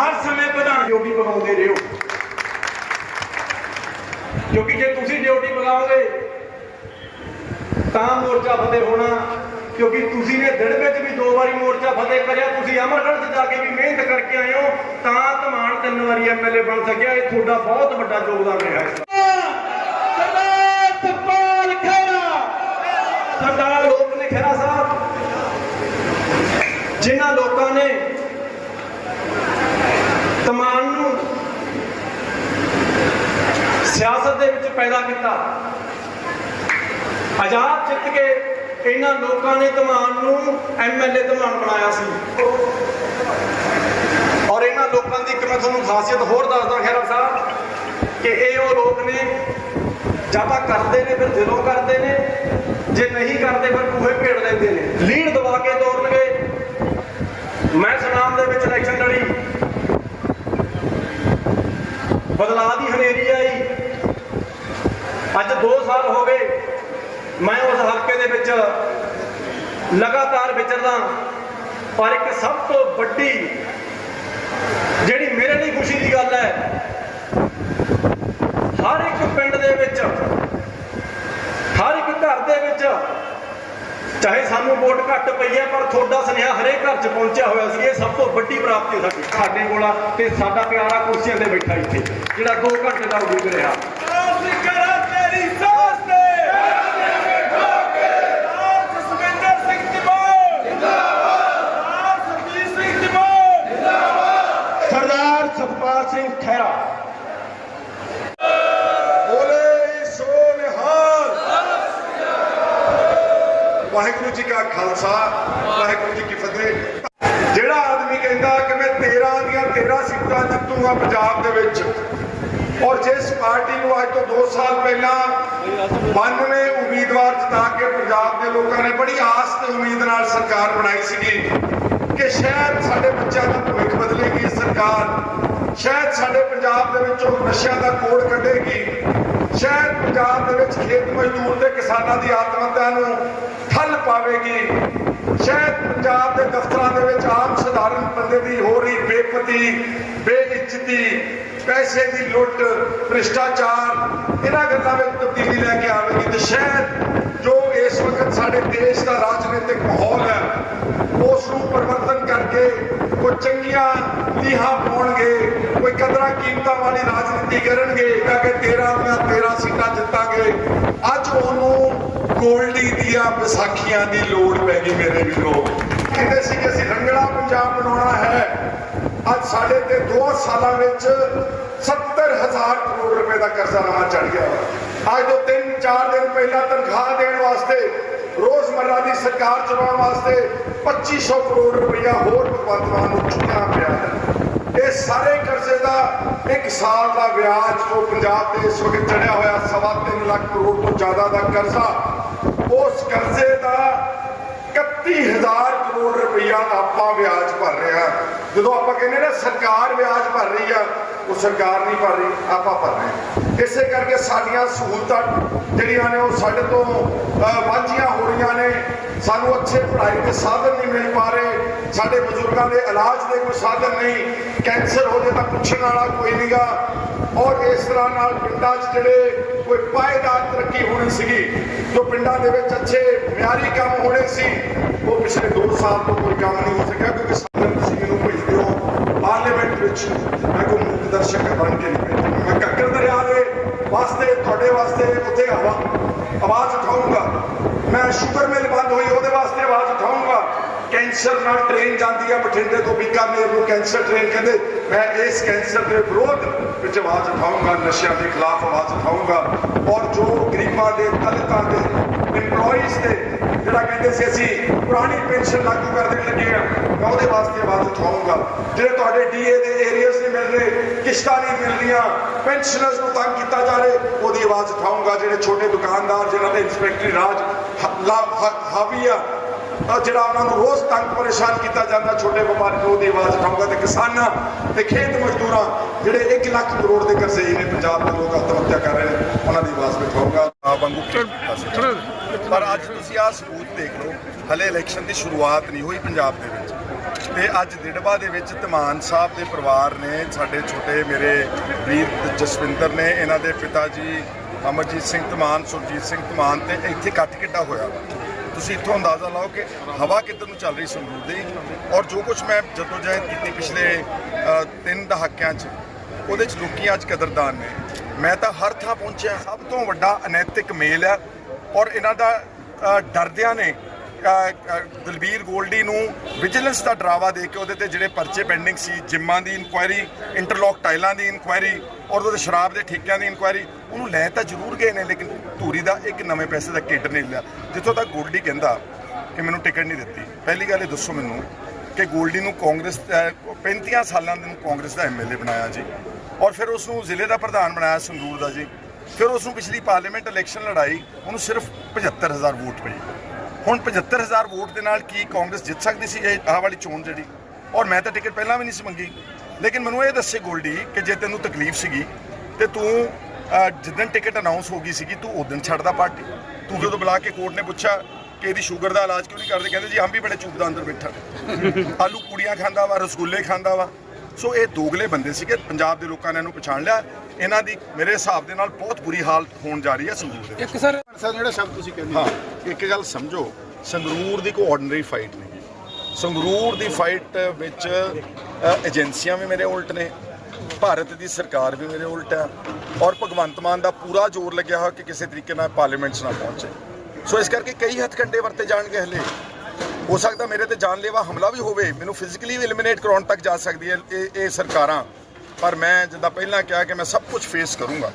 ਹਰ ਸਮੇਂ ਪ੍ਰਧਾਨ ਡਿਊਟੀ ਪਗਾਉਂਦੇ ਰਹੋ। ਕਿਉਂਕਿ ਜੇ ਤੁਸੀਂ ਡਿਊਟੀ ਪਗਾਓਗੇ ਤਾਂ ਮੋਰਚਾ ਫਤਿਹ ਹੋਣਾ ਕਿਉਂਕਿ ਤੁਸੀਂ ਨੇ ਦਿਨ ਵਿੱਚ ਵੀ ਦੋ ਵਾਰੀ ਮੋਰਚਾ ਫਤਿਹ ਕਰਿਆ ਤੁਸੀਂ ਅਮਰਗੜ੍ਹ 'ਚ ਜਾ ਕੇ ਵੀ ਮਿਹਨਤ ਕਰਕੇ ਆਏ ਹੋ ਤਾਂ ਧਮਾਨ ਤਿੰਨ ਵਾਰੀ ਐਮਐਲਏ ਬਣ ਸਕਿਆ ਇਹ ਤੁਹਾਡਾ ਬਹੁਤ ਵੱਡਾ ਯੋਗਦਾਨ ਰਿਹਾ ਹੈ ਸਰਦਾਰ ਲੋਕ ਨੇ ਸਾਹਿਬ ਜਿਨ੍ਹਾਂ ਲੋਕਾਂ ਨੇ ਤਮਾਨ ਨੂੰ ਸਿਆਸਤ ਦੇ ਵਿੱਚ ਪੈਦਾ ਕੀਤਾ। ਆਜ਼ਾਦ ਜਿੱਤ ਕੇ ਇਹਨਾਂ ਲੋਕਾਂ ਨੇ ਧਮਾਨ ਨੂੰ ਐਮਐਲਏ ਧਮਾਨ ਬਣਾਇਆ ਸੀ। ਔਰ ਇਹਨਾਂ ਲੋਕਾਂ ਦੀ ਇੱਕ ਮੈਂ ਤੁਹਾਨੂੰ ਖਾਸੀਅਤ ਹੋਰ ਦੱਸਦਾ, ਖੈਰਾ ਸਾਹਿਬ, ਕਿ ਇਹ ਉਹ ਲੋਕ ਨੇ, ਜਾਂ ਤਾਂ ਕਰਦੇ ਨੇ, ਫਿਰ ਦਿਲੋਂ ਕਰਦੇ ਨੇ, ਜੇ ਨਹੀਂ ਕਰਦੇ ਫਿਰ ਕੂਹੇ ਭੇੜ ਲੈਂਦੇ ਨੇ। ਲੀਡ ਦਬਾ ਕੇ ਤੋਰਨਗੇ। ਮੈਂ ਸੁਨਾਮ ਦੇ ਵਿੱਚ ਇਲੈਕਸ਼ਨ ਲੜੀ। ਬਦਲਾਅ ਦੀ ਹਨੇਰੀ ਅੱਜ 2 ਸਾਲ ਹੋ ਗਏ ਮੈਂ ਉਸ ਹਲਕੇ ਦੇ ਵਿੱਚ ਲਗਾਤਾਰ ਵਿਚਰਦਾ ਪਰ ਇੱਕ ਸਭ ਤੋਂ ਵੱਡੀ ਜਿਹੜੀ ਮੇਰੇ ਲਈ ਖੁਸ਼ੀ ਦੀ ਗੱਲ ਹੈ, ਹਰ ਇੱਕ ਪਿੰਡ ਦੇ ਵਿੱਚ, ਹਰ ਇੱਕ ਘਰ ਦੇ ਵਿੱਚ, ਚਾਹੇ ਸਾਨੂੰ ਵੋਟ ਘੱਟ ਪਈ ਹੈ, ਪਰ ਤੁਹਾਡਾ ਸੁਨੇਹਾ ਹਰੇਕ ਘਰ 'ਚ ਪਹੁੰਚਿਆ ਹੋਇਆ ਸੀ। ਇਹ ਸਭ ਤੋਂ ਵੱਡੀ ਪ੍ਰਾਪਤੀ ਸਾਡੀ। ਸਾਡੇ ਕੋਲ ਆ ਤੇ ਸਾਡਾ ਪਿਆਰਾ ਕੁਰਸੀਆਂ ਤੇ ਬੈਠਾ ਇੱਥੇ, ਜਿਹੜਾ 2 ਘੰਟੇ ਦਾ ਉਡੀਕ ਰਿਹਾ। ਸਤਪਾਲ ਸਿੰਘ ਖਹਿਰਾ। ਬੋਲੇ ਸੋ ਨਿਹਾਲ ਵਾਹਿਗੁਰੂ ਜੀ ਕਾ ਖਾਲਸਾ, ਵਾਹਿਗੁਰੂ ਜੀ ਕੀ ਫਤਿਹ। ਜਿਹੜਾ ਆਦਮੀ ਕਹਿੰਦਾ ਕਿ ਮੈਂ 13 ਦੀਆਂ 13 ਸੀਟਾਂ ਜਿੱਤੂਗਾ ਪੰਜਾਬ ਦੇ ਵਿੱਚ ਔਰ ਜਿਸ ਪਾਰਟੀ ਨੂੰ ਅੱਜ ਤੋਂ 2 ਸਾਲ ਪਹਿਲਾਂ 92 ਉਮੀਦਵਾਰ ਜਿਤਾ ਕੇ ਪੰਜਾਬ ਦੇ ਲੋਕਾਂ ਨੇ ਬੜੀ ਆਸ ਤੇ ਉਮੀਦ ਨਾਲ ਸਰਕਾਰ ਬਣਾਈ ਸੀਗੀ ਕਿ ਸ਼ਾਇਦ ਸਾਡੇ ਬੱਚਿਆਂ ਦਾ ਭਵਿੱਖ ਬਦਲੇਗੀ ਸਰਕਾਰ, ਸ਼ਾਇਦ ਸਾਡੇ ਪੰਜਾਬ ਦੇ ਵਿੱਚੋਂ ਨਸ਼ਿਆਂ ਦਾ ਕੋੜ ਕੱਢੇਗੀ, ਸ਼ਾਇਦ ਪੰਜਾਬ ਦੇ ਵਿੱਚ ਖੇਤ ਮਜ਼ਦੂਰ ਤੇ ਕਿਸਾਨਾਂ ਦੀ ਆਤਮਹੱਤਿਆ ਨੂੰ ਠੱਲ ਪਾਵੇਗੀ, ਸ਼ਾਇਦ ਪੰਜਾਬ ਦੇ ਦਫ਼ਤਰਾਂ ਦੇ ਵਿੱਚ ਆਮ ਸਧਾਰਨ ਬੰਦੇ ਦੀ ਹੋ ਰਹੀ ਬੇਪਤੀ, ਬੇਇੱਜ਼ਤੀ ਪੈਸੇ ਦੀ ਲੁੱਟ, ਭ੍ਰਿਸ਼ਟਾਚਾਰ, ਇਹਨਾਂ ਗੱਲਾਂ ਵਿੱਚ ਤਬਦੀਲੀ ਲੈ ਕੇ ਆਵੇਗੀ ਤੇ ਸ਼ਾਇਦ ਜੋ ਇਸ ਵਕਤ ਸਾਡੇ ਦੇਸ਼ ਦਾ ਰਾਜਨੀਤਿਕ ਮਾਹੌਲ ਹੈ ਉਸ ਨੂੰ ਪਰਿਵਰਤਨ ਕਰਕੇ ਕੋਈ ਚੰਗੀਆਂ ਲੀਹਾਂ ਪਾਉਣਗੇ, ਕੋਈ ਕਦਰਾਂ ਕੀਮਤਾਂ ਵਾਲੀ ਰਾਜਨੀਤੀ ਕਰਨਗੇ ਤਾਂ ਕਿ 13 ਦੀਆਂ 13 ਸੀਟਾਂ ਜਿੱਤਾਂਗੇ ਅੱਜ ਉਹਨੂੰ ਗੋਲਡੀ ਦੀਆਂ ਵਿਸਾਖੀਆਂ ਦੀ ਲੋੜ ਪੈ ਗਈ ਮੇਰੇ ਵੀਰੋ। ਕਹਿੰਦੇ ਸੀ ਕਿ ਅਸੀਂ ਰੰਗਲਾ ਪੰਜਾਬ ਬਣਾਉਣਾ ਹੈ ਅੱਜ ਸਾਡੇ ਤੇ 2 ਸਾਲਾਂ ਵਿੱਚ 70000 ਕਰੋੜ ਰੁਪਏ ਦਾ ਕਰਜ਼ਾ ਨਵਾਂ ਚੜ ਗਿਆ। ਅੱਜ ਤੋਂ 3-4 ਦਿਨ ਪਹਿਲਾਂ ਤਨਖਾਹ ਦੇਣ ਵਾਸਤੇ, ਰੋਜ਼ਮਰਰਾ ਦੀ ਸਰਕਾਰ ਚਲਾਉਣ ਵਾਸਤੇ 2500 ਕਰੋੜ ਰੁਪਇਆ ਹੋਰ ਭਗਵੰਤ ਮਾਨ ਨੂੰ ਚੁੱਕਣਾ ਪਿਆ ਹੈ। ਇਹ ਸਾਰੇ ਕਰਜ਼ੇ ਦਾ ਇੱਕ ਸਾਲ ਦਾ ਵਿਆਜ ਜੋ ਪੰਜਾਬ ਦੇ ਇਸ ਵਕਤ ਚੜਿਆ ਹੋਇਆ ਸਵਾ ਤਿੰਨ ਲੱਖ ਕਰੋੜ ਤੋਂ ਜ਼ਿਆਦਾ ਦਾ ਕਰਜ਼ਾ, ਉਸ ਕਰਜ਼ੇ ਦਾ 31000 ਕਰੋੜ ਰੁਪਇਆ ਆਪਾਂ ਵਿਆਜ ਭਰ ਰਹੇ ਹਾਂ। ਜਦੋਂ ਆਪਾਂ ਕਹਿੰਦੇ ਨਾ ਸਰਕਾਰ ਵਿਆਜ ਭਰ ਰਹੀ ਆ, ਉਹ ਸਰਕਾਰ ਨਹੀਂ ਭਰ ਰਹੀ, ਆਪਾਂ ਭਰ ਰਹੇ ਹਾਂ। ਇਸੇ ਕਰਕੇ ਸਾਡੀਆਂ ਸਹੂਲਤਾਂ ਜਿਹੜੀਆਂ ਨੇ ਉਹ ਸਾਡੇ ਤੋਂ ਵਾਂਝੀਆਂ ਹੋ ਰਹੀਆਂ ਨੇ। ਸਾਨੂੰ ਅੱਛੇ ਪੜ੍ਹਾਈ ਦੇ ਸਾਧਨ ਨਹੀਂ ਮਿਲ ਪਾ ਰਹੇ। ਸਾਡੇ ਬਜ਼ੁਰਗਾਂ ਦੇ ਇਲਾਜ ਦੇ ਕੋਈ ਸਾਧਨ ਨਹੀਂ, ਕੈਂਸਰ ਹੋ ਜੇ ਤਾਂ ਪੁੱਛਣ ਵਾਲਾ ਕੋਈ ਨਹੀਂਗਾ ਔਰ ਇਸ ਤਰ੍ਹਾਂ ਨਾਲ ਪਿੰਡਾਂ 'ਚ ਜਿਹੜੇ ਕੋਈ ਪਾਏਦਾਰ ਤਰੱਕੀ ਹੋਣੀ ਸੀਗੀ, ਜੋ ਪਿੰਡਾਂ ਦੇ ਵਿੱਚ ਅੱਛੇ ਮਿਆਰੀ ਕੰਮ ਹੋਣੇ ਸੀ, ਉਹ ਪਿਛਲੇ 2 ਸਾਲ ਤੋਂ ਕੋਈ ਕੰਮ ਨਹੀਂ ਹੋ ਸਕਿਆ, ਕਿਉਂਕਿ ਸਾਧਨ ਤੁਸੀਂ ਮੈਨੂੰ ਭੇਜਦੇ ਹੋ ਪਾਰਲੀਮੈਂਟ ਵਿੱਚ ਮੈਂ ਕੋਈ ਮੁੱਖ ਦਰਸ਼ਕ ਬਣ ਕੇ ਨਹੀਂ ਭੇਜਦਾ ਮੈਂ ਕੱਕਰ ਦਰਿਆ ਦੇ ਵਾਸਤੇ, ਤੁਹਾਡੇ ਵਾਸਤੇ ਉੱਥੇ ਆਵਾ ਆਵਾਜ਼ ਉਠਾਊਂਗਾ। ਮੈਂ ਸ਼ੂਗਰ ਮਿਲ ਬੰਦ ਹੋਈ, ਉਹਦੇ ਵਾਸਤੇ ਆਵਾਜ਼ ਉਠਾਊਂਗਾ। ਕੈਂਸਰ ਨਾਲ ਟ੍ਰੇਨ ਜਾਂਦੀ ਹੈ ਬਠਿੰਡੇ ਤੋਂ ਬੀਕਾਨੇਰ ਨੂੰ ਕੈਂਸਰ ਟ੍ਰੇਨ ਕਹਿੰਦੇ, ਮੈਂ ਇਸ ਕੈਂਸਰ ਦੇ ਵਿਰੋਧ ਵਿੱਚ ਆਵਾਜ਼ ਉਠਾਊਂਗਾ, ਨਸ਼ਿਆਂ ਦੇ ਖਿਲਾਫ ਆਵਾਜ਼ ਉਠਾਊਂਗਾ। ਔਰ ਜੋ ਗਰੀਬਾਂ ਦੇ, ਦਲਿਤਾਂ ਦੇ, EMPLOYEES ਦੇ, ਜਿਹੜਾ ਕਹਿੰਦੇ ਸੀ ਅਸੀਂ ਪੁਰਾਣੀ ਪੈਨਸ਼ਨ ਲਾਗੂ ਕਰ ਦੇਣ ਲੱਗੇ ਆ, ਮੈਂ ਉਹਦੇ ਵਾਸਤੇ ਆਵਾਜ਼ ਉਠਾਊਂਗਾ। ਜਿਹੜੇ ਤੁਹਾਡੇ ਡੀਏ ਦੇ ਏਰੀਅਸ ਨਹੀਂ ਮਿਲ ਰਹੇ ਕਿਸ਼ਤਾਂ ਨਹੀਂ ਮਿਲ ਰਹੀਆਂ ਪੈਨਸ਼ਨਰਸ ਨੂੰ ਤੰਗ ਕੀਤਾ ਜਾ ਰਿਹਾ, ਉਹਦੀ ਆਵਾਜ਼ ਉਠਾਊਂਗਾ। ਜਿਹੜੇ ਛੋਟੇ ਦੁਕਾਨਦਾਰ ਜਿਹਨਾਂ ਦੇ ਇੰਸਪੈਕਟਰੀ ਰਾਜ ਹ- ਹਾਵੀ ਆ ਜਿਹੜਾ ਉਹਨਾਂ ਨੂੰ ਰੋਜ਼ ਤੰਗ ਪਰੇਸ਼ਾਨ ਕੀਤਾ ਜਾਂਦਾ ਛੋਟੇ ਵਪਾਰੀ ਨੂੰ ਉਹਦੀ ਆਵਾਜ਼ ਉਠਾਊਂਗਾ ਤੇ ਕਿਸਾਨਾਂ ਤੇ ਖੇਤ ਮਜ਼ਦੂਰਾਂ ਜਿਹੜੇ 1 ਲੱਖ ਕਰੋੜ ਦੇ ਕਰਜ਼ੇ ਨੇ ਪੰਜਾਬ ਦੇ ਲੋਕ ਆਤਮ ਹੱਤਿਆ ਕਰ ਰਹੇ ਨੇ ਉਹਨਾਂ ਦੀ ਆਵਾਜ਼ ਉਠਾਊਂਗਾ ਆਪ ਵਾਂਗੂ। ਪਰ ਅੱਜ ਤੁਸੀਂ ਆਹ ਸਬੂਤ ਦੇਖ ਲਓ ਹਲੇ ਇਲੈਕਸ਼ਨ ਦੀ ਸ਼ੁਰੂਆਤ ਨਹੀਂ ਹੋਈ ਪੰਜਾਬ ਦੇ ਵਿੱਚ ਤੇ ਅੱਜ ਦਿੜਬਾ ਦੇ ਵਿੱਚ ਧਮਾਨ ਸਾਹਿਬ ਦੇ ਪਰਿਵਾਰ ਨੇ ਸਾਡੇ ਛੋਟੇ ਮੇਰੇ ਵੀਰ ਜਸਵਿੰਦਰ ਨੇ ਇਹਨਾਂ ਦੇ ਪਿਤਾ ਜੀ ਅਮਰਜੀਤ ਸਿੰਘ ਧਮਾਨ ਸੁਰਜੀਤ ਸਿੰਘ ਧਮਾਨ ਤੇ ਇੱਥੇ ਇਕੱਠ ਕਿੱਡਾ ਹੋਇਆ ਵਾ ਤੁਸੀਂ ਇੱਥੋਂ ਅੰਦਾਜ਼ਾ ਲਾਓ ਕਿ ਹਵਾ ਕਿੱਧਰ ਨੂੰ ਚੱਲ ਰਹੀ ਸੰਗਰੂਰ ਦੀ? ਔਰ ਜੋ ਕੁਝ ਮੈਂ ਜਦੋਂ ਜਹਿਦ ਕੀਤੀ ਪਿਛਲੇ ਤਿੰਨ ਦਹਾਕਿਆਂ 'ਚ, ਉਹਦੇ 'ਚ ਲੋਕੀ ਅੱਜ ਕਦਰਦਾਨ ਨੇ। ਮੈਂ ਤਾਂ ਹਰ ਥਾਂ ਪਹੁੰਚਿਆ, ਸਭ ਤੋਂ ਵੱਡਾ ਅਨੈਤਿਕ ਮੇਲ ਹੈ ਔਰ ਇਹਨਾਂ ਦਾ ਡਰਦਿਆਂ ਨੇ ਦਲਬੀਰ ਗੋਲਡੀ ਨੂੰ ਵਿਜੀਲੈਂਸ ਦਾ ਡਰਾਵਾ ਦੇ ਕੇ ਉਹਦੇ ਤੇ ਜਿਹੜੇ ਪਰਚੇ ਪੈਂਡਿੰਗ ਸੀ ਜਿੰਮਾਂ ਦੀ ਇਨਕੁਆਇਰੀ ਇੰਟਰਲੌਕ ਟਾਈਲਾਂ ਦੀ ਇਨਕੁਆਇਰੀ ਔਰ ਉਹਦੇ ਸ਼ਰਾਬ ਦੇ ਠੇਕਿਆਂ ਦੀ ਇਨਕੁਆਇਰੀ ਉਹਨੂੰ ਲੈ ਤਾਂ ਜ਼ਰੂਰ ਗਏ ਨੇ ਲੇਕਿਨ ਧੂਰੀ ਦਾ ਇੱਕ ਨਵੇਂ ਪੈਸੇ ਦਾ ਕਿੱਟ ਨਹੀਂ ਲਿਆ। ਜਿੱਥੋਂ ਤੱਕ ਗੋਲਡੀ ਕਹਿੰਦਾ ਕਿ ਮੈਨੂੰ ਟਿਕਟ ਨਹੀਂ ਦਿੱਤੀ। ਪਹਿਲੀ ਗੱਲ ਇਹ ਦੱਸੋ ਮੈਨੂੰ ਕਿ ਗੋਲਡੀ ਨੂੰ ਕਾਂਗਰਸ ਅ, 35 ਸਾਲਾਂ ਦੇ ਨੂੰ ਕਾਂਗਰਸ ਦਾ ਐਮਐਲਏ ਬਣਾਇਆ ਜੀ ਔਰ ਫਿਰ ਉਸ ਨੂੰ ਜ਼ਿਲ੍ਹੇ ਦਾ ਪ੍ਰਧਾਨ ਬਣਾਇਆ ਸੰਗਰੂਰ ਦਾ ਜੀ। ਫਿਰ ਉਸ ਨੂੰ ਪਿਛਲੀ ਪਾਰਲੀਮੈਂਟ ਇਲੈਕਸ਼ਨ ਲੜਾਈ ਉਹਨੂੰ ਸਿਰਫ 75000 ਵੋਟ ਪਈ। ਹੁਣ 75000 ਵੋਟ ਦੇ ਨਾਲ ਕੀ ਕਾਂਗਰਸ ਜਿੱਤ ਸਕਦੀ ਸੀ ਇਹ ਆਹ ਵਾਲੀ ਚੋਣ ਜਿਹੜੀ? ਔਰ ਮੈਂ ਤਾਂ ਟਿਕਟ ਪਹਿਲਾਂ ਵੀ ਨਹੀਂ ਸੀ ਮੰਗੀ। ਲੇਕਿਨ ਮੈਨੂੰ ਇਹ ਦੱਸੇ ਗੋਲਡੀ ਕਿ ਜੇ ਤੈਨੂੰ ਤਕਲੀਫ ਸੀਗੀ ਤੇ ਤੂੰ ਜਿੱਦਣ ਟਿਕਟ ਅਨਾਉਂਸ ਹੋ ਗਈ ਸੀਗੀ, ਤੂੰ ਉਦੋਂ ਛੱਡਦਾ ਪਾਰਟੀ। ਤੂੰ ਜਦੋਂ ਬੁਲਾ ਕੇ ਕੋਰਟ ਨੇ ਪੁੱਛਿਆ ਕਿ ਇਹਦੀ ਸ਼ੂਗਰ ਦਾ ਇਲਾਜ ਕਿਉਂ ਨਹੀਂ ਕਰਦੇ, ਕਹਿੰਦੇ ਜੀ ਹਮ ਵੀ ਬੜੇ ਚੁੱਪ ਦਾ ਅੰਦਰ ਬੈਠਾ। ਆਲੂ ਪੂੜੀਆਂ ਖਾਂਦਾ ਵਾ, ਰਸਗੁੱਲੇ ਖਾਂਦਾ ਵਾ। ਸੋ ਇਹ ਦੋਗਲੇ ਬੰਦੇ ਸੀਗੇ, ਪੰਜਾਬ ਦੇ ਲੋਕਾਂ ਨੇ ਇਹਨੂੰ ਪਛਾਣ ਲਿਆ। ਇਹਨਾਂ ਦੀ ਮੇਰੇ ਹਿਸਾਬ ਦੇ ਨਾਲ ਬਹੁਤ ਬੁਰੀ ਹਾਲਤ ਹੋਣ ਜਾ ਰਹੀ ਹੈ ਸੰਗਰੂਰ ਦੇ ਵਿੱਚ। ਇੱਕ ਸਰ ਸਰ ਜਿਹੜਾ ਸ਼ਬਦ ਤੁਸੀਂ ਕਹਿੰਦੇ ਹਾਂ ਇੱਕ ਗੱਲ ਸਮਝੋ ਸੰਗਰੂਰ ਦੀ ਕੋਈ ਆਰਡੀਨਰੀ ਫਾਈਟ ਨਹੀਂ। ਸੰਗਰੂਰ ਦੀ ਫਾਈਟ ਵਿੱਚ ਏਜੰਸੀਆਂ ਵੀ ਮੇਰੇ ਉਲਟ ਨੇ ਭਾਰਤ ਦੀ ਸਰਕਾਰ ਵੀ ਮੇਰੇ ਉਲਟ ਹੈ ਔਰ ਭਗਵੰਤ ਮਾਨ ਦਾ ਪੂਰਾ ਜ਼ੋਰ ਲੱਗਿਆ ਹੋਇਆ ਕਿ ਕਿਸੇ ਤਰੀਕੇ ਨਾਲ ਪਾਰਲੀਮੈਂਟ 'ਚ ਨਾ ਪਹੁੰਚੇ। ਸੋ ਇਸ ਕਰਕੇ ਕਈ ਹੱਥਕੰਡੇ ਵਰਤੇ ਜਾਣਗੇ ਹਲੇ। ਹੋ ਸਕਦਾ ਮੇਰੇ ਤੇ ਜਾਨਲੇਵਾ ਹਮਲਾ ਵੀ ਹੋਵੇ ਮੈਨੂੰ ਫਿਜ਼ੀਕਲੀ ਵੀ ਐਲੀਮੀਨੇਟ ਕਰਾਉਣ ਤੱਕ ਜਾ ਸਕਦੀ ਹੈ ਇਹ ਇਹ ਸਰਕਾਰਾਂ। ਪਰ ਮੈਂ ਜਿੱਦਾਂ ਪਹਿਲਾਂ ਕਿਹਾ ਕਿ ਮੈਂ ਸਭ ਕੁਝ ਫੇਸ ਕਰੂੰਗਾ।